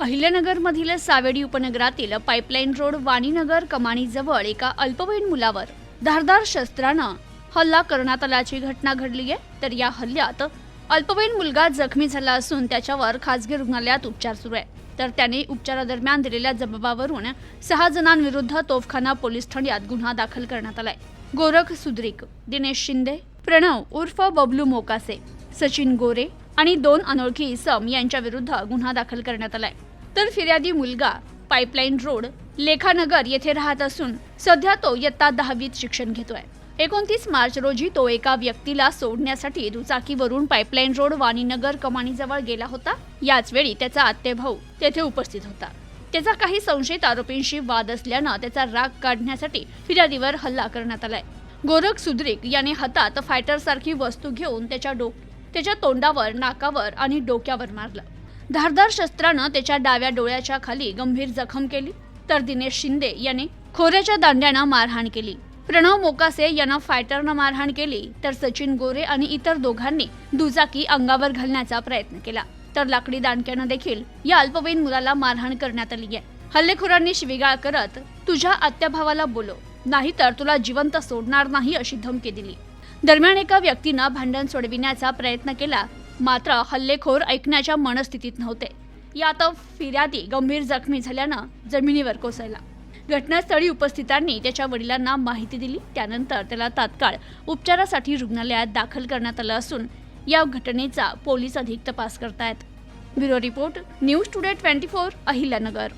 अहिल्यानगरमधील सावेडी उपनगरातील pipeline road वाणीनगर कमाणीजवळ एका अल्पवयीन मुलावर धारदार शस्त्रानं हल्ला करण्यात आल्याची घटना घडली आहे. तर या हल्ल्यात अल्पवयीन मुलगा जखमी झाला असून त्याच्यावर खासगी रुग्णालयात उपचार सुरू आहे. तर त्याने उपचारादरम्यान दिलेल्या जबाबावरून सहा जणांविरुद्ध तोफखाना पोलीस ठाण्यात गुन्हा दाखल करण्यात आलाय. गोरख सुद्रिक दिनेश शिंदे प्रणव उर्फ बबलू मोकासे सचिन गोरे आणि दोन अनोळखी इसम यांच्या विरुद्ध गुन्हा दाखल करण्यात आलाय. तर फिर्यादी मुलगा पाईपलाईन रोड लेखानगर येथे राहत असून सध्या तो इयत्ता दहावीत शिक्षण घेतोय. एकोणतीस मार्च रोजी तो एका व्यक्तीला सोडण्यासाठी दुचाकीवरून पाईपलाईन रोड वाणीनगर कमानीजवळ गेला होता. याच वेळी त्याचा आत्तेभाऊ तेथे उपस्थित होता. त्याचा काही संशयित आरोपींशी वाद असल्यानं त्याचा राग काढण्यासाठी फिर्यादीवर हल्ला करण्यात आलाय. गोरख सुद्रिक याने हातात फायटर सारखी वस्तू घेऊन त्याच्या डोक त्याच्या तोंडावर नाकावर आणि डोक्यावर मारलं. धारदार शस्त्रानं त्याच्या डाव्या डोळ्याच्या खाली गंभीर जखम केली तर दिनेश शिंदे याने खोऱ्याच्या दांड्यानं मारहाण केली. प्रणव मोकासे यांना फायटरनं मारहाण केली तर सचिन गोरे आणि इतर दोघांनी दुचाकी अंगावर घालण्याचा प्रयत्न केला. तर लाकडी दांडक्यानं देखील या अल्पवयीन मुलाला मारहाण करण्यात आली आहे. हल्लेखोरांनी शिवीगाळ करत तुझ्या आत्याभावाला बोलो नाहीतर तुला जिवंत सोडणार नाही अशी धमकी दिली. दरम्यान एका व्यक्तीनं भांडण सोडविण्याचा प्रयत्न केला मात्र हल्लेखोर ऐकण्याच्या मनस्थितीत नव्हते. यात फिर्यादी गंभीर जखमी झाल्यानं जमिनीवर कोसळला. घटनास्थळी उपस्थितांनी त्याच्या वडिलांना माहिती दिली. त्यानंतर त्याला तात्काळ उपचारासाठी रुग्णालयात दाखल करण्यात आलं असून या घटनेचा पोलीस अधिक तपास करतायत. Bureau report news today twenty four Ahilyanagar.